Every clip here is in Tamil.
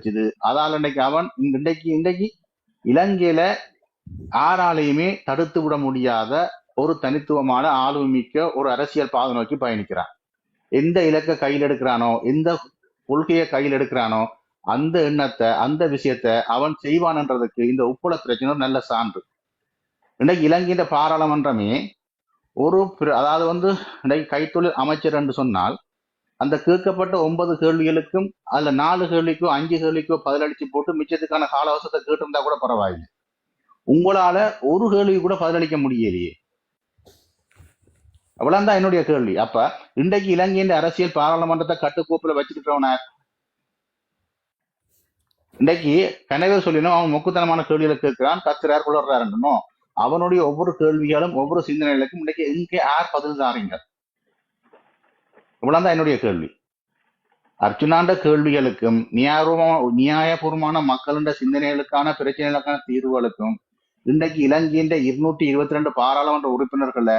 கிடைச்சது அதால் இன்னைக்கு அவன் இன்றைக்கு இன்றைக்கு இலங்கையில யாராலையுமே தடுத்து விட முடியாத ஒரு தனித்துவமான ஆளுமிக்க ஒரு அரசியல் பாதை நோக்கி பயணிக்கிறான். எந்த இலக்க கையில் எடுக்கிறானோ எந்த கொள்கையை கையில் எடுக்கிறானோ அந்த எண்ணத்தை அந்த விஷயத்தை அவன் செய்வான்ன்றதுக்கு இந்த உப்புள பிரச்சனை ஒரு நல்ல சான்று. இன்னைக்கு இலங்கையின் பாராளுமன்றமே ஒரு அதாவது வந்து இன்னைக்கு கைத்தொழில் அமைச்சர் என்று சொன்னால் அந்த கேட்கப்பட்ட ஒன்பது கேள்விகளுக்கும் அதுல நாலு கேள்விக்கோ அஞ்சு கேள்விக்கோ பதிலளிச்சு போட்டு மிச்சத்துக்கான கால அவசரத்தை கேட்டிருந்தா கூட பரவாயில்லை. உங்களால ஒரு கேள்வி கூட பதிலளிக்க முடியலையே. அவ்வளவுதான் என்னுடைய கேள்வி. அப்ப இன்றைக்கு இலங்கையின் அரசியல் பாராளுமன்றத்தை கட்டுக்கோப்புல வச்சுக்கிட்டவன இன்றைக்கு கனவே சொல்லினோம் அவன் முக்குத்தனமான கேள்விகளை கேட்கிறான் கத்துறார் குளர்றாருன்னு அவனுடைய ஒவ்வொரு கேள்விகளும் ஒவ்வொரு சிந்தனைகளுக்கும் இன்றைக்கு இங்கே யார் பதில் தாரீங்க இவ்வளவுதான் என்னுடைய கேள்வி. அர்ச்சுனாண்ட கேள்விகளுக்கும் நியாயபூர்வமான நியாயபூர்வமான மக்களுடைய சிந்தனைகளுக்கான பிரச்சனைகளுக்கான தீர்வுகளுக்கும் இன்றைக்கு இலங்கையின் இருநூற்றி இருபத்தி ரெண்டு பாராளுமன்ற உறுப்பினர்கள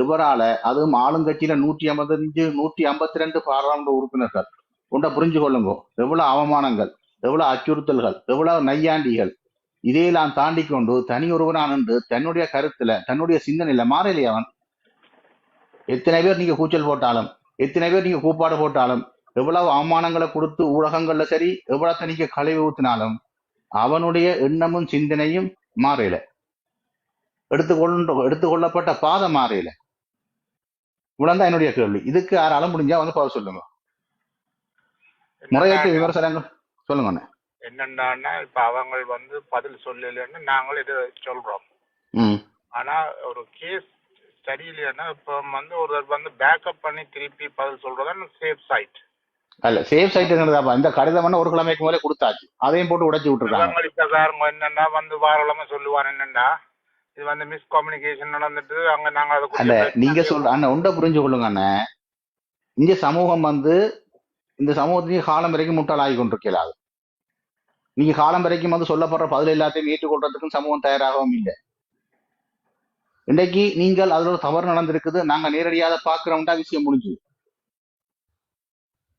இவரால அதுவும் ஆளுங்கட்சியில நூற்றி ஐம்பத்தஞ்சு நூற்றி ஐம்பத்தி ரெண்டு பாராளுமன்ற உறுப்பினர்கள். உண்ட புரிஞ்சு கொள்ளுங்க. எவ்வளவு அவமானங்கள் எவ்வளவு அச்சுறுத்தல்கள் எவ்வளவு நையாண்டிகள். இதையெல்லாம் தாண்டி கொண்டு தனி ஒருவனான் என்று தன்னுடைய கருத்துல தன்னுடைய சிந்தனையில மாறலையே அவன். எத்தனை பேர் நீங்க கூச்சல் போட்டாலும். எத்தனை பேர் நீங்க கூப்பாடு போட்டாலும் எவ்வளவு அவமானங்களை கொடுத்து ஊடகங்கள்ல சரி எவ்வளவு நீங்க கழுவி ஊத்தினாலும் அவனுடைய எண்ணமும் சிந்தனையும் மாறல எடுத்துக்கொண்டு எடுத்துக்கொள்ளப்பட்ட பாதை மாறல இவ்வளவுதான் என்னுடைய கேள்வி. இதுக்கு யாராலும் முடிஞ்சா வந்து பதில் சொல்லுங்க. முறையற்ற விமர்சனங்கள். சொல்லுங்க. என்னன்னா இப்ப அவங்க வந்து பதில் சொல்லலைன்னு நாங்கள் இது சொல்றோம். ஆனா ஒரு கேஸ் சரியில்லைன்னா இப்ப வந்து ஒருத்தர் வந்து பேக்கப் பண்ணி திருப்பி பதில் சொல்றதா சேஃப் சைட் அல்ல சேஃப் சைட்டுங்கிறதாப்பா இந்த கடிதம் ஒரு கிழமைக்கு மேலே கொடுத்தாச்சு. அதையும் போட்டு உடைச்சு விட்டுருக்காங்க. சாருங்க என்னன்னா வந்து வாரலமா சொல்லுவார் என்னன்னா இது வந்து மிஸ்கம்யூனிகேஷன் நடந்துட்டு அங்க நாங்க அதை அல்ல நீங்க சொல்ற அண்ணன் உண்டை புரிஞ்சு கொள்ளுங்க அண்ணன் இந்த சமூகம் வந்து இந்த சமூகத்தையும் காலம் வரைக்கும் முட்டாளாகி கொண்டிருக்கலாது நீங்க காலம் வரைக்கும் வந்து சொல்லப்படுற பதில் எல்லாத்தையும் ஏற்றுக்கொள்றதுக்கும் சமூகம் தயாராகவும் இல்லை. இன்றைக்கு நீங்கள் அதுல ஒரு தவறு நடந்திருக்குது. நாங்க நேரடியாக பாக்குறோம்டா விஷயம் முடிஞ்சு.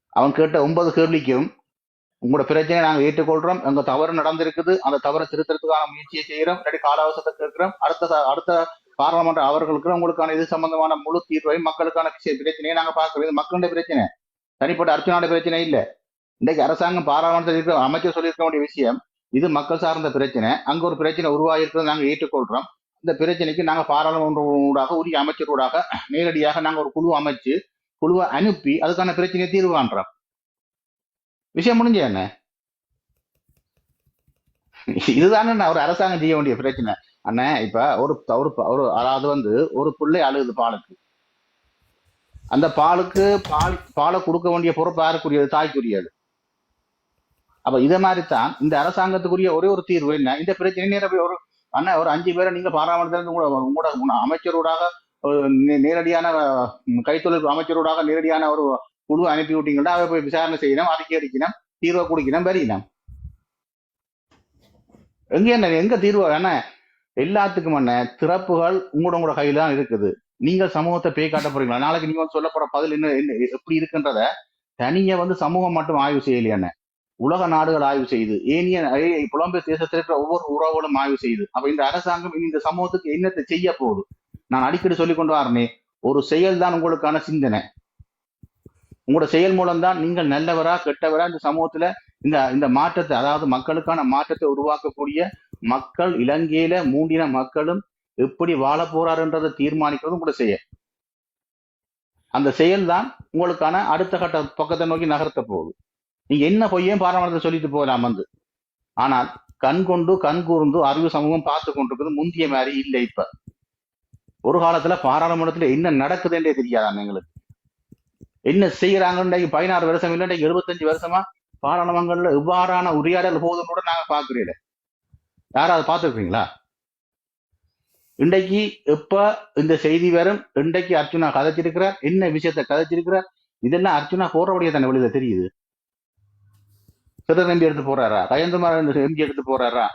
அவன் கேட்ட ஒன்பது கேள்விக்கும் உங்களோட பிரச்சனையை நாங்க ஏற்றுக்கொள்றோம். எங்க தவறு நடந்திருக்குது. அந்த தவறை திருத்தறதுக்கான முயற்சியை செய்யறோம் இல்லாட்டி காலாவசத்தை கேட்கிறோம். அடுத்த அடுத்த பாராளுமன்ற அவர்களுக்கு உங்களுக்கான இது சம்பந்தமான முழு தீர்வையும் மக்களுக்கான விஷய- பிரச்சனையை நாங்க பாக்குறது இது மக்களுடைய பிரச்சனை. தனிப்பட்ட அர்ச்சனாவுடைய பிரச்சனை இல்ல. இன்றைக்கு அரசாங்கம் பாராளுமன்றத்தில் இருக்கிற அமைச்சர் சொல்லியிருக்க வேண்டிய விஷயம் இது மக்கள் சார்ந்த பிரச்சனை. அங்க ஒரு பிரச்சனை உருவாகிருக்கிறது நாங்க ஏற்றுக்கொள்றோம். இந்த பிரச்சனைக்கு நாங்க பாராளுமன்ற ஊடாக உரிய அமைச்சரோடாக நேரடியாக நாங்க ஒரு குழு அமைச்சு குழுவை அனுப்பி அதுக்கான பிரச்சனையை தீர்வு காண்றோம். விஷயம் முடிஞ்ச என்ன? இதுதானே ஒரு அரசாங்கம் செய்ய வேண்டிய பிரச்சனை. அண்ணே இப்ப ஒரு ஒரு ஒரு அதாவது வந்து ஒரு பிள்ளை அழுகுது பாலுக்கு. அந்த பாலுக்கு பால் பாலை கொடுக்க வேண்டிய பொறுப்பு யாருக்குரியது? தாய்க்குரியது. அப்ப இதை மாதிரி தான் இந்த அரசாங்கத்துக்குரிய ஒரே ஒரு தீர்வு என்ன? இந்த பிரச்சனை நேர ஒரு அண்ணா ஒரு அஞ்சு பேரை நீங்க பாராளுமன்றத்தில் உங்களோட உங்களோட அமைச்சரோடாக நேரடியான கைத்தொழில் அமைச்சரோடாக நேரடியான ஒரு குழு அனுப்பி விட்டீங்கன்னா அதை போய் விசாரணை செய்யணும் அறிக்கை அடிக்கணும் தீர்வை குடிக்கணும் பெரியணும் எங்க என்ன எங்க தீர்வு என்ன எல்லாத்துக்கும் என்ன திறப்புகள் உங்களோட உங்களோட கையில தான் இருக்குது. நீங்க சமூகத்தை பேய் காட்ட போறீங்களா? நாளைக்கு நீங்க வந்து சொல்ல போற பதில் என்ன எப்படி இருக்குன்றத தனியா வந்து சமூகம் மட்டும் ஆய்வு செய்யலையானே உலக நாடுகள் ஆய்வு செய்து ஏனிய புலம்பெயர் தேசத்தில் இருக்கிற ஒவ்வொரு உறவுகளும் ஆய்வு செய்து அப்ப இந்த அரசாங்கம் இனி இந்த சமூகத்துக்கு என்னத்தை செய்ய போகுது? நான் அடிக்கடி சொல்லிக் கொண்டு வரனே ஒரு செயல் தான் உங்களுக்கான சிந்தனை. உங்களோட செயல் மூலம் தான் நீங்கள் நல்லவரா கெட்டவரா இந்த சமூகத்துல இந்த இந்த மாற்றத்தை அதாவது மக்களுக்கான மாற்றத்தை உருவாக்கக்கூடிய மக்கள் இலங்கையில மூண்டின மக்களும் எப்படி வாழ போறாருன்றதை தீர்மானிக்கிறது உங்களோட செயல். அந்த செயல் தான் உங்களுக்கான அடுத்த கட்ட பக்கத்தை நோக்கி நகர்த்த போகுது. நீங்க என்ன பொய்யும் பாராமரத்தை சொல்லிட்டு போகலாம் வந்து ஆனால் கண் கொண்டு கண் கூர்ந்து அறிவு சமூகம் பார்த்து கொண்டிருக்கிறது முந்திய மாதிரி இல்லை இப்ப. ஒரு காலத்துல பாராளுமன்றத்துல என்ன நடக்குதுன்றே தெரியாதான் எங்களுக்கு? என்ன செய்யறாங்கன்னு பதினாறு வருஷம் இல்லை எழுபத்தஞ்சு வருஷமா பாராளுமன்றங்கள்ல இவ்வாறான உரையாடல் போதும் கூட நாங்க பாக்குறீங்க யாராவது பார்த்துருக்கீங்களா இன்றைக்கு எப்ப இந்த செய்தி வரும்? இன்றைக்கு அர்ச்சுனா கதைச்சிருக்கிறார். என்ன விஷயத்த கதைச்சிருக்கிறார்? இதெல்லாம் அர்ச்சுனா போறபடியே தன்னை வெளியில தெரியுது. சிதர் எம்பி எடுத்து போறாரா? கயந்தமார் எம்பி எடுத்து போறாரா?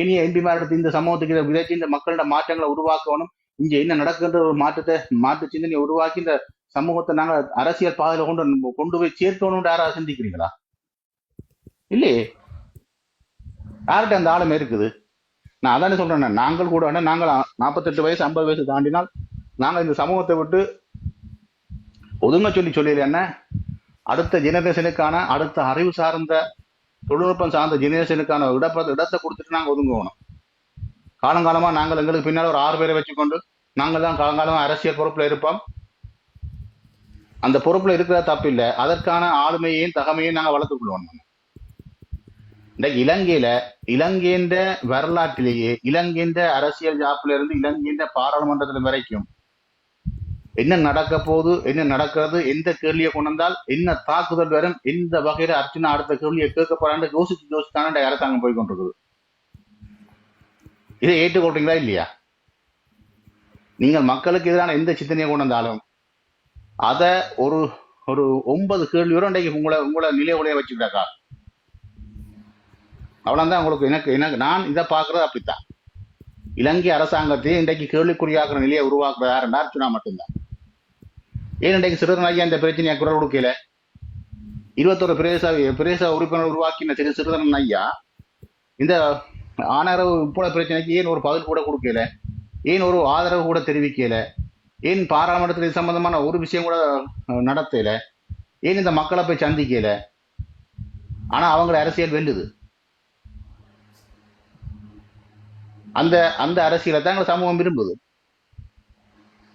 இனிய எம்பிமார் எடுத்து இந்த சமூகத்துக்கு இதை விதைச்சு இந்த மக்களோட மாற்றங்களை உருவாக்கணும். இங்க என்ன நடக்குன்ற ஒரு மாற்றத்தை மாற்று சிந்தனையை உருவாக்கி இந்த சமூகத்தை நாங்க அரசியல் பாதையில கொண்டு கொண்டு போய் சேர்க்கணும்னு யாராவது சிந்திக்கிறீங்களா? இல்லையே. யார்கிட்ட அந்த ஆளுமை இருக்குது? நான் அதானே சொல்றேன் நாங்கள் கூட வேணா, நாங்கள் நாற்பத்தெட்டு வயசு ஐம்பது வயசு தாண்டினால் நாங்கள் இந்த சமூகத்தை விட்டு ஒதுங்க சொல்லி சொல்லல என்ன? அடுத்த ஜெனரேஷனுக்கான அடுத்த அறிவு சார்ந்த தொழில்நுட்பம் சார்ந்த ஜெனரேஷனுக்கான இடப்ப இடத்தை கொடுத்துட்டு நாங்கள் ஒதுங்குவோம். காலங்காலமா நாங்கள் எங்களுக்கு பின்னால் ஒரு ஆறு பேரை வச்சுக்கொண்டு நாங்கள் தான் காலங்காலமாக அரசியல் பொறுப்புல இருப்போம். அந்த பொறுப்புல இருக்கிற தப்பு இல்லை. அதற்கான ஆளுமையையும் தகமையும் நாங்கள் வளர்த்துக் கொள்வோம் இன்றைக்கு இலங்கையில இலங்கையின் வரலாற்றிலேயே இலங்கையின் அரசியல் ஜாப்பில இருந்து இலங்கையின் பாராளுமன்றத்தில் வரைக்கும் என்ன நடக்க போகுது என்ன நடக்கிறது எந்த கேள்வியை கொண்டாந்தால் என்ன தாக்குதல் வரும் எந்த வகையில அர்ச்சனா அடுத்த கேள்வியை கேட்க போறான்னு யோசிச்சு யோசித்தான அரசாங்கம் போய் கொண்டிருக்குது. இதை ஏற்றுக்கொள்றீங்களா இல்லையா? நீங்கள் மக்களுக்கு எதிரான எந்த சிந்தனையை கொண்டு வந்தாலும் அதை ஒரு ஒரு ஒன்பது கேள்வியோட இன்றைக்கு உங்களை உங்களை நிலை உடைய வச்சுக்கிட்டாக்கா? அவ்வளவுதான் உங்களுக்கு எனக்கு எனக்கு நான் இதை பார்க்கறது அப்படித்தான். இலங்கை அரசாங்கத்தை இன்றைக்கு கேள்விக்குறியாக்குற நிலையை உருவாக்குறது யாருன்னா அர்ச்சனா மட்டும்தான். ஏன் இன்றைக்கு அந்த இந்த பிரச்சனையை குரல் கொடுக்கல. இருபத்தொரு பிரதேச பிரதேச உறுப்பினர் உருவாக்கின திரு சிறுதன் ஐயா. இந்த ஆனரவு போல பிரச்சனைக்கு ஏன் ஒரு பதில் கூட கொடுக்கல? ஏன் ஒரு ஆதரவு கூட தெரிவிக்கல? ஏன் பாராளுமன்றத்தில் இது சம்பந்தமான ஒரு விஷயம் கூட நடத்தல? ஏன் இந்த மக்களை போய் சந்திக்கல? ஆனா அவங்கள அரசியல் வெல்லுது. அந்த அந்த அரசியலை தான் எங்களை சமூகம் விரும்புது.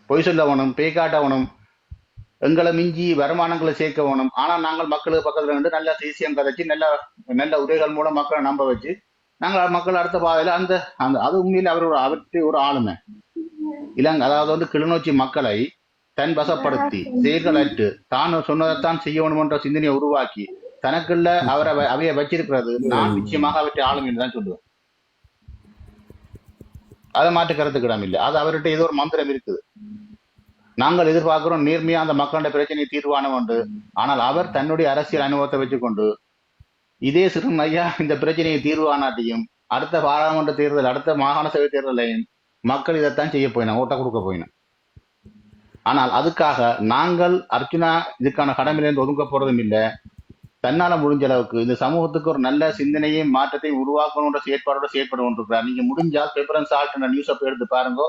பொய் சொல்லவனும் பேய் காட்டவனும் எங்களை மிஞ்சி வருமானங்களை சேர்க்க வேணும். ஆனா நாங்கள் மக்களுக்கு பக்கத்துல இருந்து நல்ல தேசியம் கதைச்சு நல்ல நல்ல உரைகள் மூலம் மக்களை நம்ப வச்சு நாங்கள் மக்கள் அடுத்த பாதையில அந்த அந்த அது உண்மையில அவரோட அவற்றை ஒரு ஆளுமை. இளங்க அதாவது வந்து கிளிநொச்சி மக்களை தன் வசப்படுத்தி செயல்களற்று தான் சொன்னதைத்தான் செய்யணும் என்ற சிந்தனையை உருவாக்கி தனக்குள்ள அவரை அவைய வச்சிருக்கிறது நான் நிச்சயமாக அவற்றை ஆளுமைன்னு தான் சொல்லுவேன். அதை மாற்று கருத்துக்கிடம் இல்லை. அது அவர்கிட்ட ஏதோ ஒரு மந்திரம் இருக்குது. நாங்கள் எதிர்பார்க்கிறோம் நேர்மையா அந்த மக்களுடைய பிரச்சனை தீர்வானம் உண்டு ஆனால் அவர் தன்னுடைய அரசியல் அனுபவத்தை வச்சுக்கொண்டு இதே சிறுன் ஐயா இந்த பிரச்சனையை தீர்வானாட்டியும் அடுத்த பாராளுமன்ற தேர்தல் அடுத்த மாகாண சபை தேர்தலையும் மக்கள் இதைத்தான் செய்ய போயினா ஓட்ட கொடுக்க போயினா ஆனால் அதுக்காக நாங்கள் அர்ச்சுனா இதுக்கான கடமையிலிருந்து ஒதுங்க போறதும் இல்லை. தன்னால முடிஞ்ச அளவுக்கு இந்த சமூகத்துக்கு ஒரு நல்ல சிந்தனையும் மாற்றத்தையும் உருவாக்கணுன்ற செயற்பாடோட செயற்பட கொண்டிருக்கிறார் நீங்க முடிஞ்சால் பேப்பர் ஆல்ட் நியூஸ் அப்போ எடுத்து பாருங்க.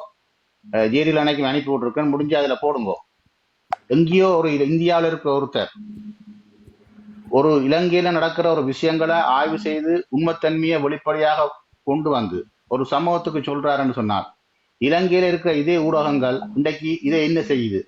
அஹ் அன்னைக்கு அனுப்பி விட்டுருக்கேன். முடிஞ்சு அதில் போடுங்க. எங்கேயோ ஒரு இந்தியாவில் இருக்கிற இருக்க ஒருத்தர். ஒரு இலங்கையில நடக்கிற ஒரு விஷயங்களை ஆய்வு செய்து உண்மைத்தன்மையை வெளிப்படையாக கொண்டு வந்து ஒரு சமூகத்துக்கு சொல்றாருன்னு சொன்னார் இலங்கையில இருக்கிற இதே ஊடகங்கள் இன்றைக்கு இதை என்ன செய்யுது?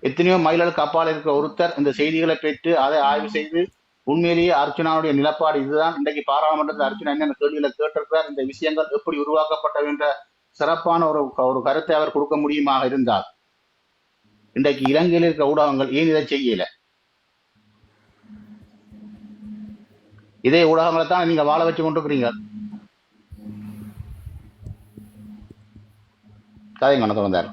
எத்தனையோ மைல்களுக்கு அப்பால் இருக்கிற ஒருத்தர் இந்த செய்திகளை பெற்று அதை ஆய்வு செய்து உண்மையிலேயே அர்ச்சனாவுடைய நிலப்பாடு இதுதான். இன்றைக்கு பாராளுமன்றத்தில் அர்ச்சனா என்னென்ன கேள்விகளை கேட்டிருக்கிறார் இந்த விஷயங்கள் எப்படி உருவாக்கப்பட்டவை என்ற சிறப்பான ஒரு ஒரு கருத்தை அவர் கொடுக்க முடியுமாக இருந்தால் இன்றைக்கு இலங்கையில் இருக்கிற ஊடகங்கள் ஏன் இதை செய்யல? இதே ஊடகங்களை தான் நீங்க வாழ வச்சு கொண்டிருக்கிறீங்க. கதைங்க நடந்து வந்தார்?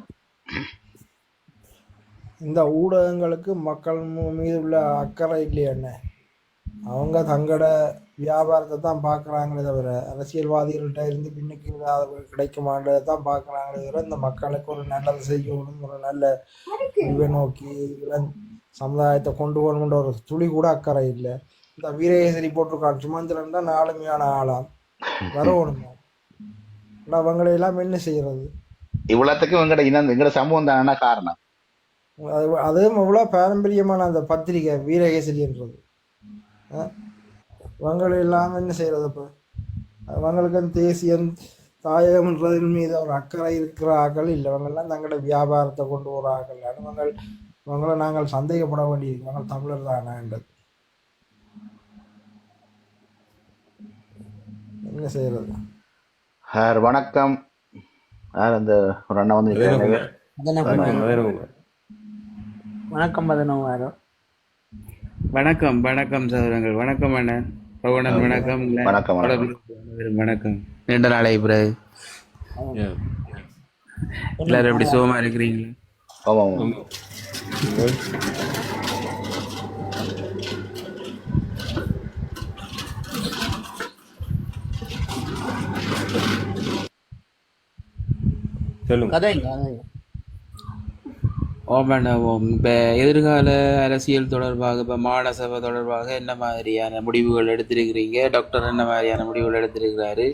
இந்த ஊடகங்களுக்கு மக்கள் மீது உள்ள அக்கறை இல்லையா என்ன? அவங்க தங்களோட வியாபாரத்தை தான் பார்க்குறாங்களே தவிர அரசியல்வாதிகள்கிட்ட இருந்து பின்னுக்கு ஏதாவது கிடைக்குமான்றதை தான் பார்க்குறாங்களே தவிர இந்த மக்களுக்கு ஒரு நல்லது செய்யணும் ஒரு நல்ல முடிவை நோக்கி சமுதாயத்தை கொண்டு போகணுன்ற ஒரு துளி கூட அக்கறை இல்லை. இந்த வீரகேசரி போட்டிருக்கான் சுமந்திரன் தான் ஆளுமையான ஆளாம் வரணுமா? ஆனால் அவங்களை எல்லாம் என்ன செய்யறது? இவ்வளவுத்துக்கு எங்கட இனம் எங்கட சமூகம் தானே காரணம்? அது அதுவும் எவ்வளோ பாரம்பரியமான அந்த பத்திரிகை வீரகேசரின்றது அஹ் இவங்களை இல்லாமல் என்ன செய்யறது இப்போ அவங்களுக்கு அந்த தேசியம் தாயகம்ன்றதின் மீது ஒரு அக்கறை இருக்கிற ஆக்கள் இல்லை இவங்கெல்லாம் தங்களோட வியாபாரத்தை கொண்டு வர ஆக்கள் இவங்க இவங்களை நாங்கள் சந்தேகப்பட வேண்டியது இவங்க தமிழர் தானேன்றது என்ன செய்யறது சார் வணக்கம் யார் அந்த ஒரு அண்ணா வந்து. வணக்கம் வணக்கம் பதினோவாயிரம் வணக்கம் வணக்கம் சகோதரங்கள் வணக்கம் அண்ணன் பவனன் வணக்கம். வணக்கம், வணக்கம். நீண்ட நாளை பிறகு எல்லாரும் எப்படி சுகமா இருக்கிறீங்களா? சொல்லுங்க. கதைங்க. ஓமனவும் இப்போ எதிர்கால அரசியல் தொடர்பாக இப்போ மாகாண சபை தொடர்பாக என்ன மாதிரியான முடிவுகள் எடுத்திருக்கிறீங்க? டாக்டர் என்ன மாதிரியான முடிவுகள் எடுத்திருக்கிறாரு?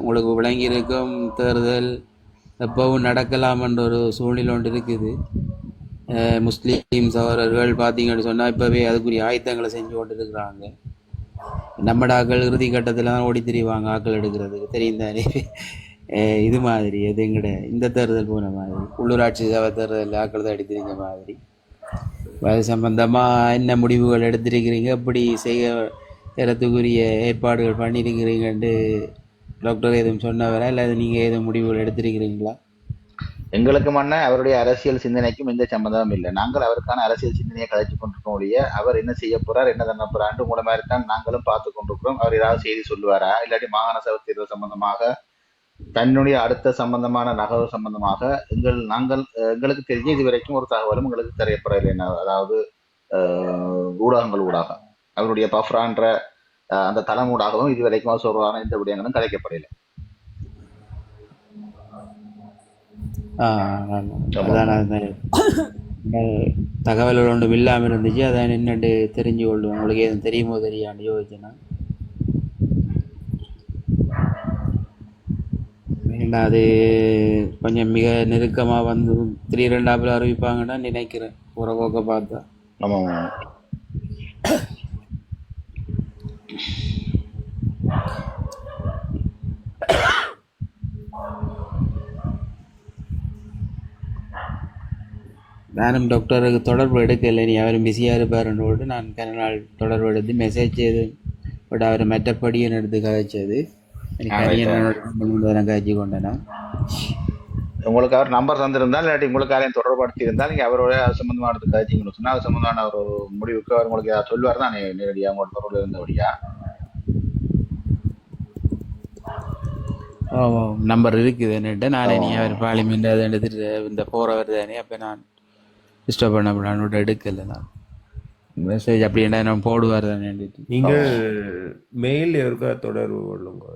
உங்களுக்கு விளங்கியிருக்கும் தேர்தல் எப்பவும் நடக்கலாம் என்ற ஒரு சூழ்நிலை ஒன்று இருக்குது. முஸ்லீம் சகோதரர்கள் பார்த்தீங்கன்னு சொன்னால் இப்போவே அதுக்குரிய ஆயத்தங்களை செஞ்சு கொண்டு இருக்கிறாங்க நம்மடாக்கள் இறுதி கட்டத்தில் தான் ஓடி திரிவாங்க ஆக்கள் எடுக்கிறதுக்கு தெரியும் தானே இது மாதிரி எது எங்கட இந்த தேர்தல் போன மாதிரி. உள்ளூராட்சி சபை தேர்தல் ஆக்கள் தான் மாதிரி. அது சம்பந்தமாக என்ன முடிவுகள் எடுத்திருக்கிறீங்க? எப்படி செய்ய செய்கிறதுக்குரிய ஏற்பாடுகள் பண்ணியிருக்கிறீங்கன்ட்டு டாக்டர் எதுவும் சொன்னவரா? இல்லை நீங்கள் எதுவும் முடிவுகள் எடுத்திருக்கிறீங்களா? எங்களுக்கு மன்ன அவருடைய அரசியல் சிந்தனைக்கும் எந்த சம்மந்தமும் இல்லை. நாங்கள் அவருக்கான அரசியல் சிந்தனையை கதைச்சு கொண்டிருக்கோம் ஒழிய அவர் என்ன செய்ய போறார் என்ன தண்ண போறாரு உங்களை மாதிரி தான் நாங்களும் பார்த்து கொண்டிருக்கிறோம். அவர் ஏதாவது செய்தி சொல்லுவாரா? இல்லாட்டி மாகாண சபை தேர்தல் சம்பந்தமாக தன்னுடைய அடுத்த சம்பந்தமான நகர்வு சம்பந்தமாக எங்கள் நாங்கள் எங்களுக்கு தெரிஞ்ச இது வரைக்கும் ஒரு தகவலும் எங்களுக்கு தெரியப்படவில்லை. என்ன அதாவது அஹ், ஊடகங்கள் ஊடாக. அவருடைய பஃப்ரான்ற அந்த தளம் ஊடாகவும் இது வரைக்கும் சொல்றான எந்த விடயங்களும் இந்த தகவல்கள் ஒன்றும் இல்லாமல் இருந்துச்சு. அதான் என்னட்டு தெரிஞ்சு கொள்ளும். உங்களுக்கு எதுவும் தெரியுமோ தெரியாண்டு யோசிச்சேன்னா ஏன்னா அது கொஞ்சம் மிக நெருக்கமாக வந்து த்ரீ ரெண்டாப்பில் அறிவிப்பாங்கன்னா நினைக்கிறேன். ஒரு போக்க பார்த்தா. நம்ம நானும் டாக்டருக்கு தொடர்பு எடுக்கலை நீ அவர் பிஸியாக இருப்பாருன்னு சொல்லிட்டு நான் கன நாள் தொடர்பு எடுத்து மெசேஜ் செய்து பட் அவர் மற்றபடியும் எடுத்து கதைச்சது. கதைச்சி கொண்டேனா உங்களுக்கு அவர் நம்பர் தந்திருந்தால் இல்லாட்டி உங்களுக்கு யாரையும் தொடர்படுத்தி இருந்தால் நீங்க அவரோட அது சம்பந்தமா எடுத்து கழிச்சிங்கன்னு சொன்னா அது சம்பந்தமான ஒரு முடிவுக்கு அவர் உங்களுக்கு ஏதாவது சொல்லுவார் தான் நேரடியாக உங்களோட தொடர்பு இருந்தபடியா ஓ நம்பர் இருக்குது என்னட்டு நானே நீ அவர் பார்லிமெண்ட் அதை எடுத்துட்டு இந்த போகிறவர் தானே அப்போ நான் டிஸ்டர்ப் பண்ண விட்டு எடுக்கலை நான் மெசேஜ் அப்படி என்ன நான் போடுவார் தானே நீங்கள் மெயில் இருக்கா தொடர்பு கொள்ளுங்க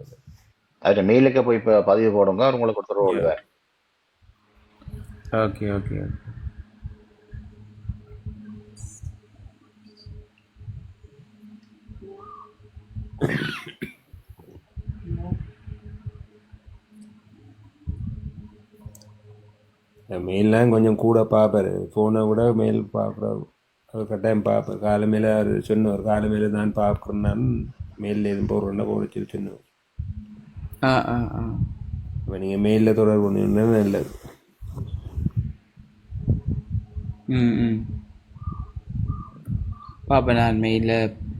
அவர்கிட்ட மெயிலுக்கு போய் இப்போ பதிவு போடுங்க அவர் உங்களுக்கு தொடர்பு கொள்வார் ஓகே ஓகே மெயில்லாம் கொஞ்சம் கூட பார்ப்பாரு. ஃபோனை விட மெயில் பார்க்குறாரு. அவர் கட்டாயம் பார்ப்பார். காலமையில் அவர் சொன்னவர் காலமையில் தான் பார்க்குறேன் நான் மெயிலில் எதுவும் போடுறேன்னா போட சொல்லி சொன்னவர் ஆ ஆ ஆ இப்போ நீங்கள் மெயிலில் தொடர்பு பண்ணிங்கன்னா நல்லது ம் ம் பாப்பேன் நான் மெயிலில்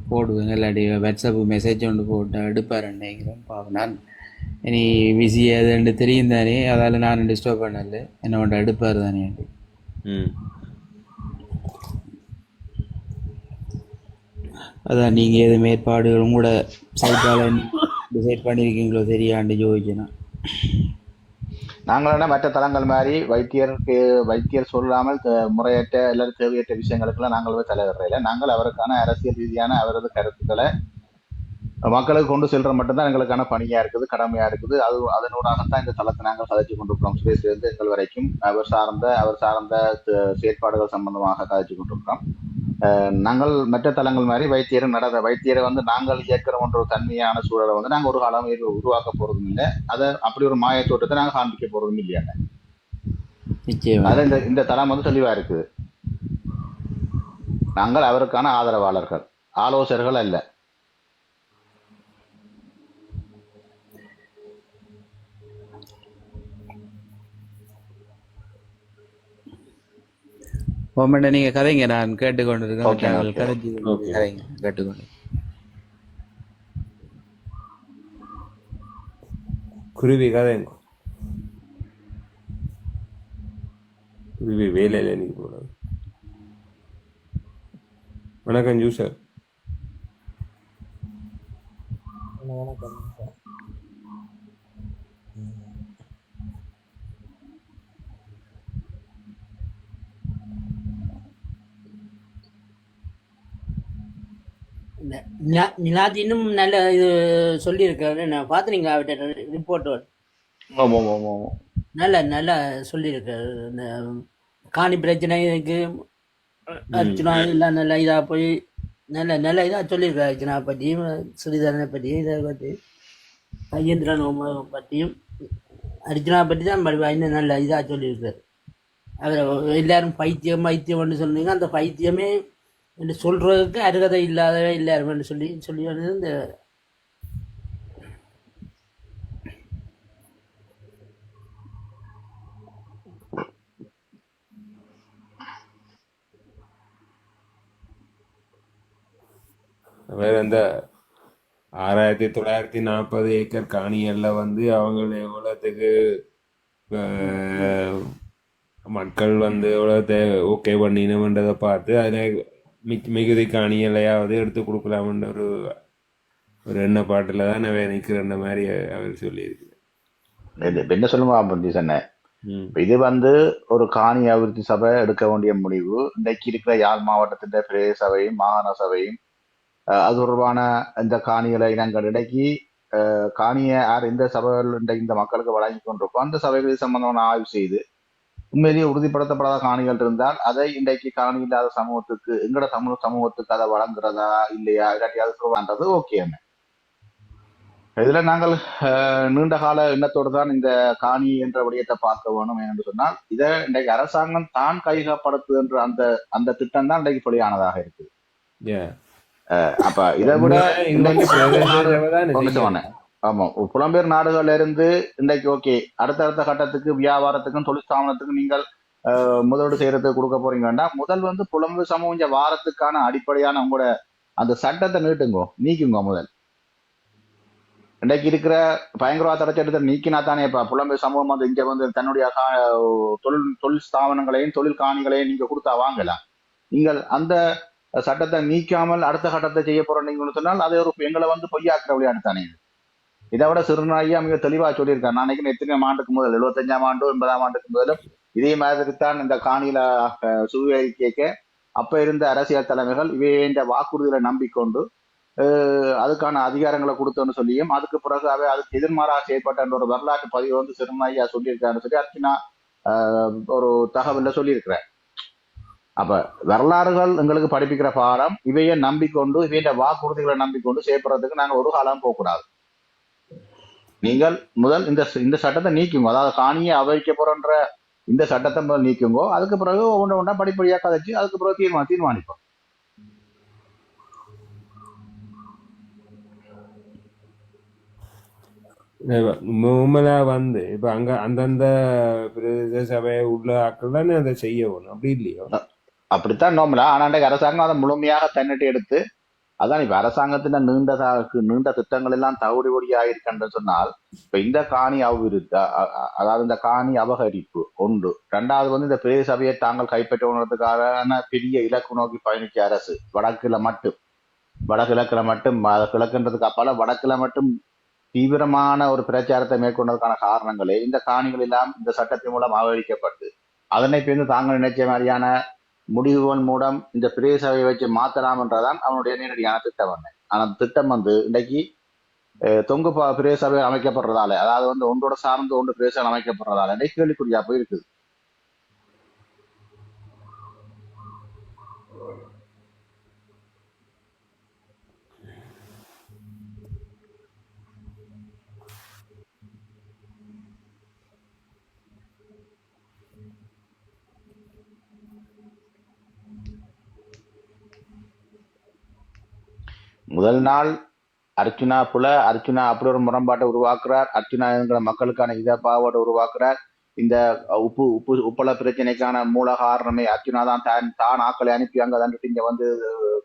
போடுவேன் இல்லாட்டி வாட்ஸ்அப் மெசேஜ் ஒன்று போட்டு எடுப்பார் நினைக்கிறேன் பாப்பேன் நான் இனி பிஸி அதுன்னு தெரியும் தானே அதால் நான் டிஸ்டர்ப் பண்ணல என்ன ஒன்று எடுப்பார் தானே ம் அதான் நீங்கள் எது மேற்பாடுகளும் கூட சைட்டால் டிசைட் பண்ணியிருக்கீங்களோ தெரியாண்டு யோசிச்சுனா நாங்களா மற்ற தளங்கள் மாதிரி வைத்தியருக்கு வைத்தியர் சொல்லாமல் முறையற்ற எல்லாரும் தேவையற்ற விஷயங்களுக்கெல்லாம் நாங்கள் போய் தலையிடுறதில்ல நாங்கள் அவருக்கான அரசியல் ரீதியான அவரது கருத்துக்களை மக்களுக்கு கொண்டு செல்ற மட்டும்தான் எங்களுக்கான பணியா இருக்குது கடமையா இருக்குது. அது அதனூடாகத்தான் இந்த தளத்தை நாங்கள் கதைச்சு கொண்டிருக்கிறோம். சுரேஷ்லேருந்து எங்கள் வரைக்கும் அவர் சார்ந்த அவர் சார்ந்த செயற்பாடுகள் சம்பந்தமாக கதைச்சு கொண்டிருக்கிறோம். நாங்கள் மற்ற தளங்கள் மாதிரி வைத்தியரை நடந்த வைத்தியரை வந்து நாங்கள் இயக்கிற ஒன்ற ஒரு தன்மையான சூழலை வந்து நாங்கள் ஒரு காலம் உரு- உருவாக்க போறதும் இல்லை. அதை அப்படி ஒரு மாய தோட்டத்தை நாங்கள் காண்பிக்க போறதும் இல்லையா? நிச்சயமா. அது இந்த இந்த தளம் வந்து தெளிவா இருக்குது. நாங்கள் அவருக்கான ஆதரவாளர்கள். ஆலோசகர்கள் அல்ல. உங்கள்கிட்ட நீங்கள் கதைங்க. நான் கேட்டுக்கொண்டு இருக்கேன் Okay, நாங்கள் okay. கதைச்சு Okay. கதைங்க. கேட்டுக்கொண்டு. குருவி கதைங்க. குருவி வேலையில் இன்னைக்கு போடாது வணக்கம் ஜூசர். வணக்கம். நிலாத்தினும் நல்ல இது சொல்லியிருக்காரு. நான் பார்த்து அவர்கிட்ட ரிப்போர்ட் ஆமா, ஆமா, ஆமா, ஆமா. நல்ல நல்லா சொல்லியிருக்காரு. இந்த காணி பிரச்சனைக்கு அர்ச்சனா எல்லாம் நல்ல இதாக போய் நல்ல நல்ல இதாக சொல்லியிருக்காரு அர்ச்சனா பற்றியும் ஸ்ரீதரனை பற்றியும் இதை பற்றி கையேந்திரன் பற்றியும் அர்ச்சனா பற்றி தான் இன்னும் நல்ல இதாக சொல்லியிருக்காரு. அவர் எல்லாரும் பைத்தியம் பைத்தியம்னு சொன்னீங்க அந்த பைத்தியமே என்று சொல்றதுக்கு அருகதை இல்லாதவே எல்லாரும் சொல்லி சொல்லி வந்து இந்த வேற அந்த ஆறாயிரத்தி தொள்ளாயிரத்தி நாற்பது ஏக்கர் காணியல்ல வந்து அவங்க எவ்வளோத்துக்கு மக்கள் வந்து எவ்வளோத்தை ஓகே பண்ணினோம்ன்றதை பார்த்து அதில் மிக் மிகுதி காணிகளையாவது எடுத்து கொடுக்கலாம்ன்ற ஒரு ஒரு எண்ணப்பாட்டில் தான் நான் நிற்கிறன்ற மாதிரி அவர் சொல்லியிருக்கு. என்ன சொல்லுமா சொன்ன. ம். இது வந்து ஒரு காணி அபிவிருத்தி சபை எடுக்க வேண்டிய முடிவு. இன்றைக்கு இருக்கிற யாழ் மாவட்டத்தின் பிரதேச சபையும் மாகாண சபையும் அது தொடர்பான இந்த காணிகளை நாங்கள் இன்றைக்கு அஹ், காணியை யார் இந்த சபைகள் இந்த மக்களுக்கு வழங்கி கொண்டிருக்கோம் அந்த சபைகள் சம்பந்தமான ஆய்வு செய்து உண்மையிலேயே உறுதிப்படுத்தப்படாத காணிகள் இருந்தால் அதை இன்றைக்கு காணி இல்லாத சமூகத்துக்கு எங்கட சமூக சமூகத்துக்கு அதை வழங்குறதா இல்லையா? இல்லாட்டி அது சொல்றான்றது இதுல நாங்கள் நீண்ட கால எண்ணத்தோடு தான் இந்த காணி என்ற விடயத்தை பார்க்க வேணும் என்று சொன்னால் இதை இன்றைக்கு அரசாங்கம் தான் கையகப்படுத்துகின்ற அந்த அந்த திட்டம் தான் இன்றைக்கு பொலியானதாக இருக்கு. அப்ப இதை விட இன்றைக்கு ஆமாம் ஆமா புலம்பெயர் நாடுகள்ல இருந்து இன்றைக்கு ஓகே. அடுத்தடுத்த கட்டத்துக்கு வியாபாரத்துக்கும் தொழிற்தாபனத்துக்கும் நீங்கள் அஹ், முதலீடு செய்யறதுக்கு கொடுக்க போறீங்க. வேண்டாம். முதல் வந்து புலம்பெயர் சமூக இந்த வாரத்துக்கான அடிப்படையான உங்களோட அந்த சட்டத்தை நீட்டுங்கோ. நீக்குங்க முதல். இன்றைக்கு இருக்கிற பயங்கரவாத தடைச்சட்டத்தை நீக்கினா தானே இப்ப புலம்பெயர் சமூகம் வந்து இங்க வந்து தன்னுடைய தொழில் தொழில் ஸ்தாபனங்களையும் தொழில் காணிகளையும் நீங்க கொடுத்தா வாங்கலாம் நீங்கள் அந்த சட்டத்தை நீக்காமல் அடுத்த கட்டத்தை செய்ய போறோம் நீங்க சொன்னால் அதை ஒரு எங்களை வந்து பொய்யாக்குற விளையாட்டு தானே இதை விட சிறுநாயா மிக தெளிவா சொல்லியிருக்காரு. நான் நினைக்கிறேன் எத்தனையோ ஆண்டுக்கு முதல் எழுபத்தஞ்சாம் ஆண்டு எண்பதாம் ஆண்டுக்கு முதலும் இதே மாதிரி தான் இந்த காணியில சுவீகரிக்க அப்ப இருந்த அரசியல் தலைமைகள் இவைய வாக்குறுதிகளை நம்பிக்கொண்டு அதுக்கான அதிகாரங்களை கொடுத்தோன்னு சொல்லியும் அதுக்கு பிறகு அவை அதுக்கு எதிர்மாறாக செயல்பட்ட ஒரு வரலாற்று பதிவு வந்து சிறுநாயா சொல்லியிருக்காருன்னு சொல்லி அர்ச்சனா ஒரு தகவல்ல சொல்லியிருக்கிறேன். அப்ப வரலாறுகள் எங்களுக்கு படிப்பிக்கிற பாடம் இவையை நம்பிக்கொண்டு இவைய வாக்குறுதிகளை நம்பிக்கொண்டு செயல்படுறதுக்கு நாங்க ஒரு காலம் போகக்கூடாது. நீங்கள் முதல் இந்த இந்த சட்டத்தை நீக்குங்க. அதாவது காணியை அவைக்க போறன்ற இந்த சட்டத்தை முதல் நீக்குங்கோ. அதுக்கு பிறகு ஒன்று ஒன்றா படிப்படியாக கதைச்சு அதுக்கு பிறகு தீர்மானம் தீர்மானிப்போம். உண்மையா வந்து இப்ப அங்க அந்தந்த பிரதேச சபை உள்ள ஆட்கள் தானே அதை செய்யணும் அப்படி இல்லையோ? அப்படித்தான் நோம்பலா ஆனா இன்றைக்கு அரசாங்கம் அதை முழுமையாக தன்னிட்டு எடுத்து அதான் இப்ப அரசாங்கத்தின நீண்டதா நீண்ட திட்டங்கள் எல்லாம் தவிடுபடி ஆயிருக்கின்ற சொன்னால் இப்ப இந்த காணி அவிருத்த அதாவது இந்த காணி அபகரிப்பு ஒன்று. ரெண்டாவது வந்து இந்த பெரிய சபையை தாங்கள் கைப்பற்ற உணர்றதுக்கான பெரிய இலக்கு நோக்கி பயணிக்க அரசு வடக்குல மட்டும். வடகிழக்குல மட்டும் கிழக்குன்றதுக்கு அப்பால வடக்குல மட்டும் தீவிரமான ஒரு பிரச்சாரத்தை மேற்கொண்டதுக்கான காரணங்களே இந்த காணிகள் எல்லாம் இந்த சட்டத்தின் மூலம் அபகரிக்கப்பட்டு அதனை பிறந்து தாங்கள் நினைச்ச மாதிரியான முடிவுவன் மூலம் இந்த பிரதேச சபையை வச்சு மாத்தலாம்ன்றதான் அவனுடைய நேரடியான திட்டம் வந்து. ஆனா திட்டம் வந்து இன்றைக்கு தொங்கு பா- சபை அமைக்கப்படுறதால அதாவது வந்து ஒன்றோட சார்ந்து ஒன்று பிரதேச சபை அமைக்கப்படுறதால இன்றைக்கு கேள்விக்குறியா போயிருக்குது முதல் நாள் அர்ச்சுனா புல அர்ச்சுனா அப்படி ஒரு முரண்பாட்டை உருவாக்குறார். அர்ச்சுனா என்கிற மக்களுக்கான இத பாவோட உருவாக்குறார். இந்த உப்பு உப்பு உப்பள பிரச்சனைக்கான மூல காரணமே அர்ச்சுனா தான். தான் தான் ஆக்களை அனுப்பி அங்க வந்துட்டு இங்க வந்து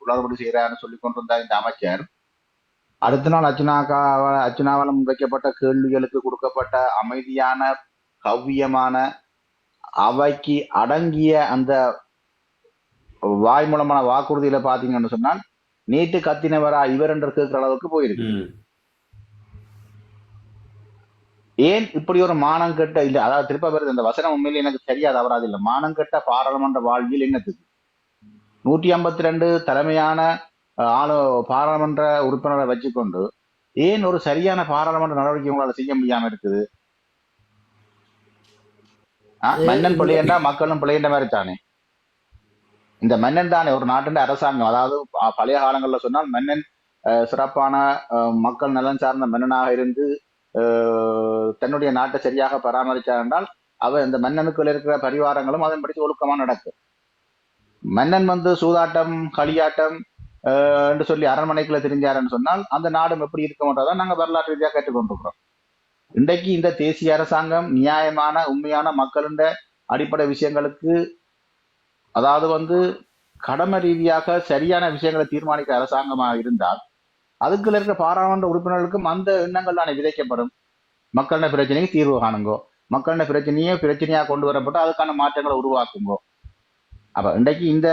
குளறுபடி செய்யறான்னு சொல்லி கொண்டிருந்த இந்த அமைச்சர். அடுத்த நாள் அர்ச்சுனாக்கா அர்ச்சுனாவால் முன்வைக்கப்பட்ட கேள்விகளுக்கு கொடுக்கப்பட்ட அமைதியான கவ்வியமான அவைக்கு அடங்கிய அந்த வாய் மூலமான வாக்குறுதியில பாத்தீங்கன்னு சொன்னால் நேற்று கத்தினவரா இவர் என்று கேட்கிற அளவுக்கு போயிருக்கு. ஏன் இப்படி ஒரு மானம் கெட்ட இல்ல அதாவது திருப்ப வருது இந்த வசனம் உண்மையில எனக்கு சரியா தவறாது இல்ல மானம் கெட்ட பாராளுமன்ற வாழ்வியல் என்னத்துக்கு நூற்றி ஐம்பத்தி ரெண்டு தலைமையான ஆளு பாராளுமன்ற உறுப்பினரை வச்சுக்கொண்டு ஏன் ஒரு சரியான பாராளுமன்ற நடவடிக்கை உங்களால செய்ய முடியாம இருக்குது? ஆ, மன்னன் பிள்ளையண்டா மக்களும் பிள்ளையண்ட மாதிரி தானே? இந்த மன்னன் தானே ஒரு நாட்டின் அரசாங்கம். அதாவது பழைய காலங்களில் சொன்னால் மன்னன் அஹ், சிறப்பான அஹ், மக்கள் நலன் சார்ந்த மன்னனாக இருந்து தன்னுடைய நாட்டை சரியாக பராமரித்தார் என்றால் அவன் இந்த மன்னனுக்குள்ள இருக்கிற பரிவாரங்களும் அதன்படி ஒழுக்கமா நடக்கும். மன்னன் வந்து சூதாட்டம் களியாட்டம் என்று சொல்லி அரண்மனைக்குள்ள தெரிஞ்சாருன்னு சொன்னால் அந்த நாடும் எப்படி இருக்கும்ன்றதான் நாங்க வரலாற்று ரீதியாக கேட்டுக்கொண்டிருக்கிறோம். இன்றைக்கு இந்த தேசிய அரசாங்கம் நியாயமான உண்மையான மக்களின் அடிப்படை விஷயங்களுக்கு அதாவது வந்து கடமை ரீதியாக சரியான விஷயங்களை தீர்மானிக்கிற அரசாங்கமாக இருந்தால் அதுக்குள்ள இருக்கிற பாராளுமன்ற உறுப்பினர்களுக்கும் அந்த எண்ணங்கள் தானே விதைக்கப்படும். மக்களின் பிரச்சனைக்கு தீர்வு காணுங்கோ. மக்களின் பிரச்சனையே பிரச்சனையா கொண்டு வரப்பட்டு அதுக்கான மாற்றங்களை உருவாக்குங்கோ. அப்ப இன்றைக்கு இந்த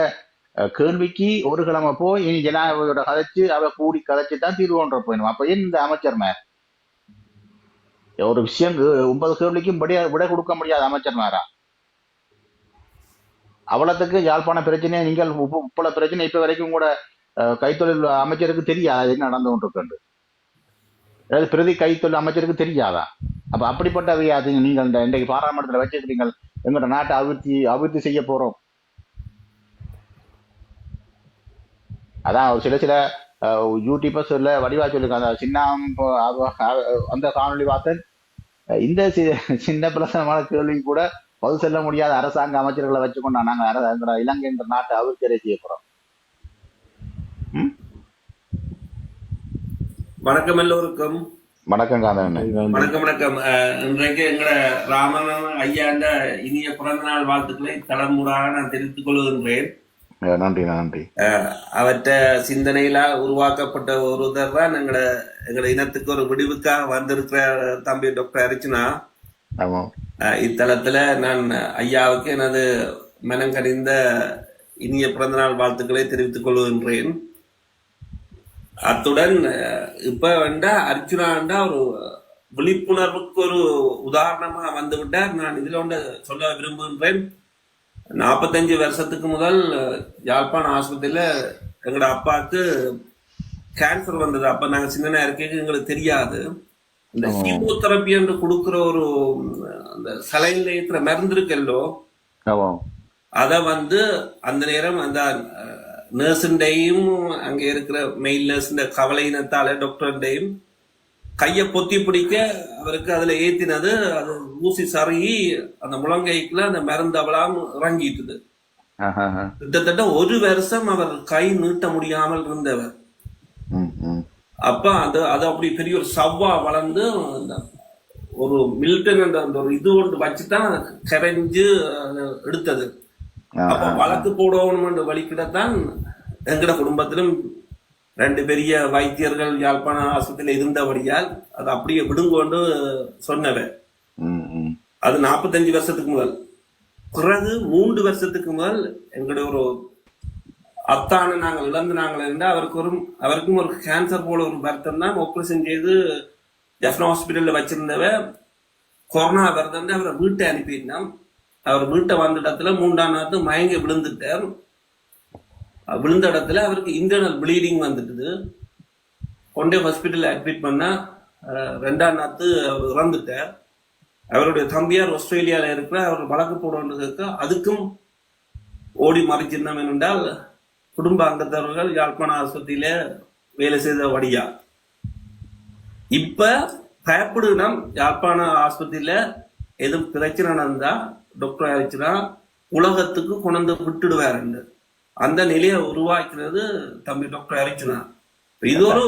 கேள்விக்கு ஒரு கிழமை போய் இனி ஜனாதிபதியோட கதைச்சு அவ கூடி கதைச்சு தான் தீர்வு கொண்டு போயிடும் அப்ப ஏன் இந்த அமைச்சர் மேர் ஒரு விஷயம் ஒன்பது கேள்விக்கும் விட விட கொடுக்க முடியாத அமைச்சர் மேரா அவ்வளோத்துக்கு யாழ்ப்பாண பிரச்சனையை நீங்கள் உப்பு உப்பள பிரச்சனை இப்போ வரைக்கும் கூட கைத்தொழில் அமைச்சருக்கு தெரியாது? என்ன நடந்து கொண்டிருக்கு அதாவது பிரதி கைத்தொழில் அமைச்சருக்கு தெரியாதா? அப்போ அப்படிப்பட்டவை அது நீங்கள் இந்த இன்றைக்கு பாராளுமன்றத்தில் வச்சிருக்கிறீங்க எங்களோட நாட்டை அபிவிருத்தி அபிவிருத்தி செய்ய போகிறோம் அதான் ஒரு சில சில அஹ், யூடியூபர்ஸ் இல்ல வடிவா சொல்லுங்க அந்த சின்ன அந்த காணொளி பார்த்தேன் இந்த சி- சின்ன பிரசனமான கேள்வி கூட பதில் சொல்ல முடியாத அரசாங்க அமைச்சர்களை வச்சுக்கொண்டா நாங்க அர- எங்களோட இலங்கை என்ற நாட்டை அபிவிருத்தி செய்ய போறோம்? வணக்கம் எல்லோருக்கும். வணக்கம் காந்தன் வணக்கம். வணக்கம் இன்றைக்கு எங்கட ராமநாதன் ஐயாண்ட இனிய பிறந்த நாள் வாழ்த்துக்களை தலைமுறாக நான் தெரிவித்துக் கொள்கின்றேன். நன்றி நன்றி. அவற்ற சிந்தனையில உருவாக்கப்பட்ட ஒருத்தர் தான் எங்கட எங்கட இனத்துக்கு ஒரு விடிவுக்காக வந்திருக்கிற தம்பி டாக்டர் அரிச்சனா. ஆமா இத்தலத்தில் நான் ஐயாவுக்கு எனது மனங்கனிந்த இனிய பிறந்தநாள் வாழ்த்துக்களை தெரிவித்துக் கொள்கின்றேன். அத்துடன் இப்போ வேண்டா அர்ஜுனாண்டா ஒரு விழிப்புணர்வுக்கு ஒரு உதாரணமாக வந்துவிட்டார். நான் இதில் ஒன்று சொல்ல விரும்புகின்றேன். நாற்பத்தஞ்சு வருஷத்துக்கு முதல் அஹ், யாழ்ப்பாண எங்களோட அப்பாவுக்கு கேன்சர் வந்தது. அப்போ நாங்கள் சின்ன இருக்கைக்கு எங்களுக்கு தெரியாது. இந்த. கீமோதெரப்பி என்று கொடுக்கிற ஒரு அந்த சலைன்ல இருக்கிற மருந்து இருக்கல்லோ அதை வந்து அந்த நேரம் அந்த நர்ஸுண்டையும் அங்க இருக்கிற மெயில் நர்ஸுண்ட கவலையினத்தால டாக்டர்டையும் கையை பொத்தி பிடிக்க அவருக்கு அதுல ஏத்தினது அது ஊசி சருகி அந்த முழங்கைக்குள்ள அந்த மருந்து அவளாம் இறங்கிட்டுது. கிட்டத்தட்ட ஒரு வருஷம் அவர் கை நீட்ட முடியாமல் இருந்தவர். அப்ப அது அது அப்படி பெரிய ஒரு சவ்வா வளர்ந்து ஒரு மில்டன் என்ற அந்த ஒரு இது ஒன்று வச்சுதான் அது கரைஞ்சு எடுத்தது அப்ப. வழக்கு போடணும் வழிக்கிடத்தான் எங்கட குடும்பத்திலும் ரெண்டு பெரிய வைத்தியர்கள் யாழ்ப்பாண ஆஸ்பத்திரியில இருந்தபடியால் அது அப்படியே விடுங்கொண்டு சொன்னவன். அது நாற்பத்தஞ்சு வருஷத்துக்கு முதல் பிறகு மூன்று வருஷத்துக்கு முதல் எங்களுடைய ஒரு அத்தானை நாங்கள் இழந்து நாங்கள் இருந்தால் அவருக்கு ஒரு அவருக்கும் ஒரு கேன்சர் போல ஒரு வருத்தம் தான் ஆப்ரேஷன் செய்து ஜஃப்னா ஹாஸ்பிட்டலில் வச்சிருந்தவ கொரோனா வருதம் அவரை வீட்டை அனுப்பியிருந்தான் அவர் வீட்டை வந்த இடத்துல மூன்றாம் நாத்து மயங்கி விழுந்துட்டார். விழுந்த இடத்துல அவருக்கு இன்டர்னல் ப்ளீடிங் வந்துட்டுது. கொண்டே ஹாஸ்பிட்டலில் அட்மிட் பண்ணா ரெண்டாம் நாத்து அவர் இறந்துட்டார். அவருடைய தம்பியார் ஆஸ்திரேலியாவில் இருக்கிற அவர் வழக்கு போடுவதற்கு அதுக்கும் ஓடி மறைச்சிருந்தோம் என்றால் குடும்ப அங்கத்தவர்கள் யாழ்ப்பாண ஆஸ்பத்திரியில வேலை செய்த வழியா இப்ப பயப்படுகிறோம் யாழ்ப்பாண ஆஸ்பத்திரியில எதுவும் பிரச்சனை நடந்தா டாக்டர் ஆயிடுச்சுன்னா உலகத்துக்கு கொண்டு விட்டுடுவாருன்னு அந்த நிலையை உருவாக்கிறது தம்பி டாக்டர் அரிச்சுனா இது ஒரு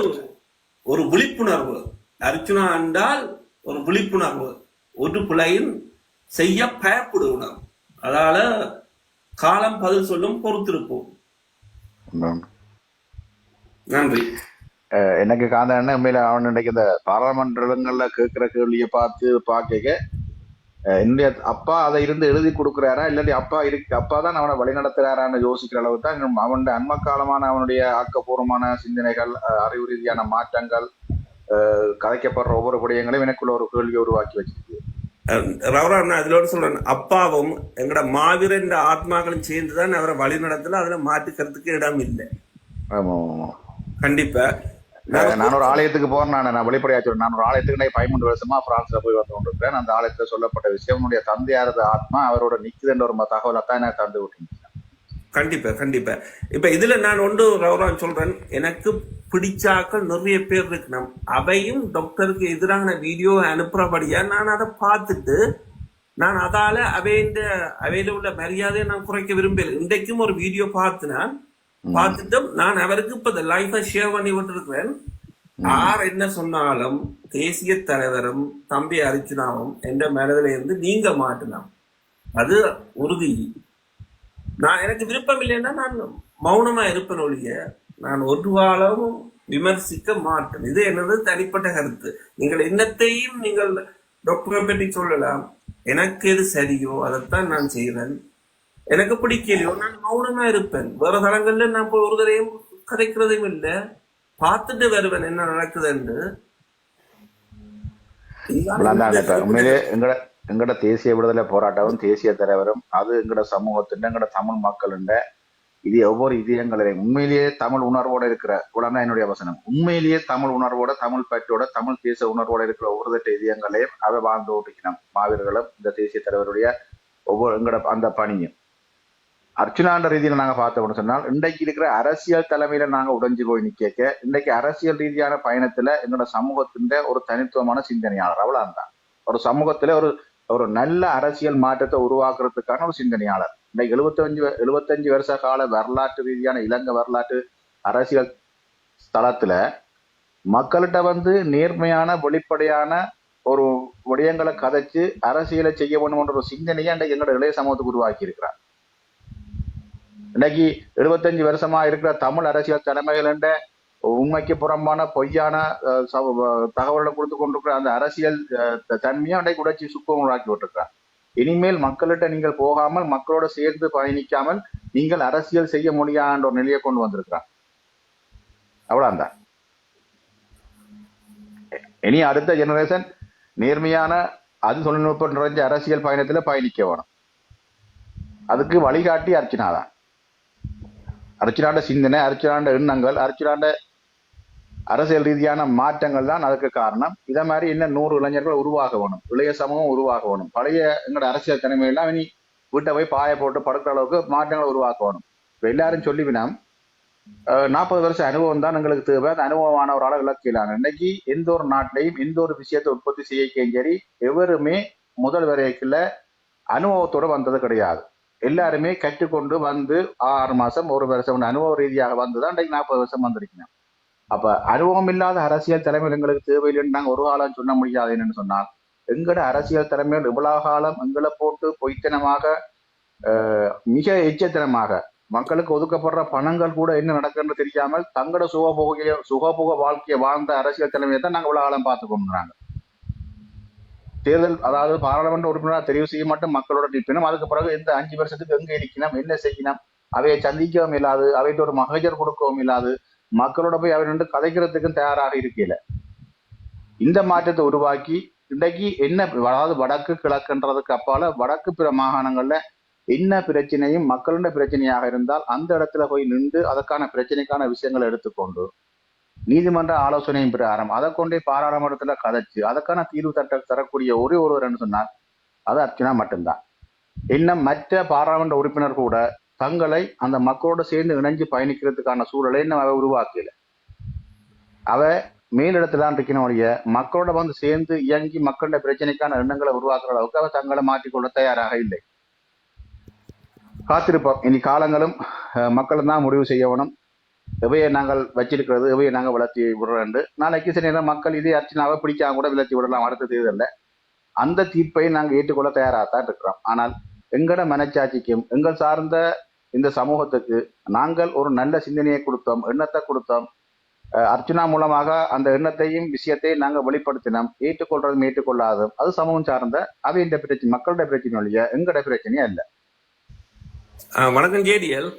ஒரு விழிப்புணர்வு. அர்ச்சுனா என்றால் ஒரு விழிப்புணர்வு. ஒரு பிள்ளையின் செய்ய பயப்படுகிறோம் அதால காலம் பதில் சொல்லும் பொறுத்திருப்போம். நன்றி. எனக்கு காந்தன் உண்மையில அவன் இன்னைக்கு இந்த பாராளுமன்றங்கள்ல கேட்கிற கேள்வியை பார்த்து பார்க்க என்னுடைய அப்பா அதை இருந்து எழுதி கொடுக்குறாரா இல்லாட்டி அப்பா இருக்கு அப்பா தான் அவனை வழி நடத்துறாரான்னு யோசிக்கிற அளவு தான் அவனுடைய அண்ம காலமான அவனுடைய ஆக்கப்பூர்வமான சிந்தனைகள் அறிவு ரீதியான மாற்றங்கள் அஹ், கதைக்கப்படுற ஒவ்வொரு விடயங்களையும் எனக்குள்ள ஒரு கேள்வியை உருவாக்கி வச்சிருக்கு. ரவரா நான் இதோட சொல்றேன். அப்பாவும் எங்கட மாவீரன் ஆத்மாக்களும் சேர்ந்துதான் அவரை வழி நடத்தல அதுல மாற்றுக்கிறதுக்கு இடம் இல்லை ஆமா ஆமா கண்டிப்பா நான் ஒரு ஆலயத்துக்கு போறேன் நான். நான் வெளிப்படையா சொல்றேன். நான் ஒரு ஆலயத்துக்கு நான் பதிமூன்று வருஷமா பிரான்ஸ்ல போய் வந்து கொண்டிருக்கிறேன் அந்த ஆலயத்துல சொல்லப்பட்ட விஷயம் உன்னுடைய தந்தையாரது ஆத்மா அவரோட நிக்குதுன்ற ஒரு தகவலை தான் எனக்கு தந்து விட்டீங்க கண்டிப்பா கண்டிப்பா. இப்ப இதுல நான் ஒன்று ரவுரான் சொல்றேன். எனக்கு பிடிச்சாக்கள் நிறைய பேர் இருக்கணும் அவையும் டாக்டருக்கு எதிரான வீடியோ அனுப்புறபடியா நான் அதை பார்த்துட்டு நான் அதால அவைந்த அவையில உள்ள மரியாதையை நான் குறைக்க விரும்பல இன்றைக்கும் ஒரு வீடியோ பார்த்தினான் பார்த்துட்டு நான் அவருக்கு இப்ப இந்த லைஃபை ஷேர் பண்ணி விட்டுருக்கிறேன். யார் என்ன சொன்னாலும் தேசிய தலைவரும் தம்பி அர்ச்சுனாவும் என்ற மனதில இருந்து நீங்க மாட்டினான் அது உறுதி. நான் எனக்கு விருப்பம் இல்லைன்னா நான் மௌனமா இருப்பேன் ஒழிய நான் ஒரு விமர்சிக்க மாட்டேன். இது எனது தனிப்பட்ட கருத்து. நீங்கள் என்னத்தையும் நீங்கள் டாக்டரை பற்றி சொல்லலாம். எனக்கு எது சரியோ அதைத்தான் நான் செய்வேன். எனக்கு பிடிக்கலையோ நான் மௌனமா இருப்பேன். வேற தளங்கள்ல நான் போய் ஒரு தடையும் கதைக்கிறதையும் இல்லை. பார்த்துட்டு வருவேன் என்ன நடக்குதுன்னு. உண்மையிலே எங்களை எங்கட தேசிய விடுதலை போராட்டமும் தேசிய தலைவரும் அது எங்கட சமூகத்தின் எங்கட தமிழ் மக்களின் இது ஒவ்வொரு இதயங்களையும் உண்மையிலேயே தமிழ் உணர்வோட இருக்கிற உடனே என்னுடைய வசனம். உண்மையிலேயே தமிழ் உணர்வோட தமிழ் பற்றோட தமிழ் தேச உணர்வோட இருக்கிற ஒவ்வொரு திட்ட இதயங்களையும் அவை வாழ்ந்து ஓட்டிக்கணும் மாவீரர்களும் இந்த தேசிய தலைவருடைய ஒவ்வொரு எங்கட அந்த பணியும். அர்ச்சனாண்ட ரீதியில நாங்க பார்த்தோம்னு சொன்னால் இன்றைக்கு இருக்கிற அரசியல் தலைமையில நாங்க உடைஞ்சு போய் நிக்க இன்றைக்கு அரசியல் ரீதியான பயணத்துல எங்களோட சமூகத்தின் ஒரு தனித்துவமான சிந்தனையாளர். அவ்வளவுதான். ஒரு சமூகத்துல ஒரு ஒரு நல்ல அரசியல் மாற்றத்தை உருவாக்குறதுக்கான ஒரு சிந்தனையாளர். இன்னைக்கு எழுபத்தஞ்சு எழுபத்தஞ்சு வருஷ கால வரலாற்று ரீதியான இலங்கை வரலாற்று அரசியல் ஸ்தலத்துல மக்கள்கிட்ட வந்து நேர்மையான வெளிப்படையான ஒரு விடயங்களை கதைச்சு அரசியலை செய்ய வேணும்ன்ற ஒரு சிந்தனையை இன்றைக்கு எங்களோட இளைய சமூகத்துக்கு உருவாக்கி இருக்கிறார். இன்னைக்கு எழுபத்தஞ்சு வருஷமா இருக்கிற தமிழ் அரசியல் தலைமைகள் உண்மைக்கு புறம்பான பொய்யான தகவல்களை கொடுத்து கொண்டிருக்கிற அந்த அரசியல் தன்மையை அன்றைக்கு உடைச்சி சுக்கம் உருவாக்கி விட்டுருக்கிறார் இனிமேல் மக்கள்கிட்ட நீங்கள் போகாமல் மக்களோட சேர்ந்து பயணிக்காமல் நீங்கள் அரசியல் செய்ய முடியாத ஒரு நிலையை கொண்டு வந்திருக்கிறார் அந்த இனி அடுத்த ஜெனரேஷன் நேர்மையான அது தொழில்நுட்பம் நிறைஞ்ச அரசியல் பயணத்துல பயணிக்க வேணும். அதுக்கு வழிகாட்டி அர்ச்சனா தான் அர்ச்சனாண்ட சிந்தனை அர்ச்சனாண்ட எண்ணங்கள் அர்ச்சனாண்ட அரசியல் ரீதியான மாற்றங்கள் தான் அதுக்கு காரணம். இதை மாதிரி இன்னும் நூறு இளைஞர்கள் உருவாக வேணும். இளைய சமூகம் உருவாக வேணும். பழைய எங்களோட அரசியல் தலைமையெல்லாம் இனி வீட்டை போய் பாய போட்டு படுக்கிற அளவுக்கு மாற்றங்களை உருவாக்க வேணும். இப்போ எல்லாரும் சொல்லிவினோம் நாற்பது வருஷம் அனுபவம் தான் எங்களுக்கு தேவை. அந்த அனுபவமானவரால் ஒரு இன்னைக்கு எந்த ஒரு நாட்டிலையும் எந்த ஒரு விஷயத்தை உற்பத்தி செய்யக்கையும் சரி எவருமே முதல் வரைக்குள்ள அனுபவத்தோட வந்தது கிடையாது. எல்லாருமே கற்றுக்கொண்டு வந்து ஆறு மாசம் ஒரு வருஷம் அனுபவ ரீதியாக வந்துதான் இன்றைக்கு நாற்பது வருஷம் வந்திருக்கணும் அப்ப அனுபவம் இல்லாத அரசியல் தலைமையில் எங்களுக்கு தேவையில்லைன்னு நாங்க ஒரு காலம் சொல்ல முடியாது என்னன்னு சொன்னால் எங்கட அரசியல் தலைமையில் இவ்வளவு காலம் எங்களை போட்டு பொய்த்தனமாக அஹ், மிக எச்சத்தனமாக மக்களுக்கு ஒதுக்கப்படுற பணங்கள் கூட என்ன நடக்குன்னு தெரியாமல் தங்களோட சுகபோக சுகபோக வாழ்க்கையை வாழ்ந்த அரசியல் தலைமையை தான் நாங்க இவ்வளவு காலம் பார்த்து கொண்டுறாங்க தேர்தல் அதாவது பாராளுமன்ற உறுப்பினராக தெரிவு செய்ய மட்டும் மக்களோட நிற்பினும் அதுக்கு பிறகு இந்த அஞ்சு வருஷத்துக்கு எங்க இருக்கணும் என்ன செய்யணும் அவையை சந்திக்கவும் இல்லாது அவைகிட்ட ஒரு மகஜர் கொடுக்கவும் இல்லாது மக்களோட போய் அவர் நின்று கதைக்கிறதுக்கும் தயாராக இருக்கல இந்த மாற்றத்தை உருவாக்கி இன்றைக்கு என்ன அதாவது வடக்கு கிழக்குன்றதுக்கு அப்பால வடக்கு பிற மாகாணங்கள்ல என்ன பிரச்சனையும் மக்களோட பிரச்சனையாக இருந்தால் அந்த இடத்துல போய் நின்று அதற்கான பிரச்சனைக்கான விஷயங்களை எடுத்துக்கொண்டு நீதிமன்ற ஆலோசனையும் பிரகாரம் அதை கொண்டே பாராளுமன்றத்துல கதைச்சு அதற்கான தீர்வு தட்ட தரக்கூடிய ஒரே ஒருவர் சொன்னால் அது அர்ச்சனா மட்டும்தான். இன்னும் மற்ற பாராளுமன்ற உறுப்பினர் கூட தங்களை அந்த மக்களோட சேர்ந்து இணைஞ்சு பயணிக்கிறதுக்கான சூழலை இன்னும் அவ உருவாக்கல. அவ மேலிடத்துல தான் இருக்கணும் ஒழிய மக்களோட வந்து சேர்ந்து இயங்கி மக்களோட பிரச்சனைக்கான எண்ணங்களை உருவாக்குற அளவுக்கு அவ தங்களை மாற்றிக்கொள்ள தயாராக இல்லை. காத்திருப்போம். இனி காலங்களும் அஹ், மக்களும் தான் முடிவு செய்யணும் எவையை நாங்கள் வச்சிருக்கிறது எவையை நாங்கள் வளர்த்தி விடுறோம் நாளைக்கு சில நேரம் மக்கள் இதே அர்ச்சனாவை பிடிக்காம கூட விளத்தி விடலாம் அடுத்த தேர்தலில். அந்த தீர்ப்பை நாங்கள் ஏற்றுக்கொள்ள தயாராகத்தான் இருக்கிறோம். ஆனால் எங்கட மனச்சாட்சிக்கும் எங்கள் சார்ந்த இந்த சமூகத்துக்கு நாங்கள் ஒரு நல்ல சிந்தனையை கொடுத்தோம் எண்ணத்தை கொடுத்தோம். அஹ் அர்ச்சனா மூலமாக அந்த எண்ணத்தையும் விஷயத்தையும் நாங்கள் வெளிப்படுத்தினோம். ஏற்றுக்கொள்றதும் ஏற்றுக்கொள்ளாதும் அது சமூகம் சார்ந்த அவை இந்த பிரச்சனை மக்களுடைய பிரச்சனை இல்லையா எங்களுடைய பிரச்சனையா இல்லை வணக்கம் ஜேடிஎல்.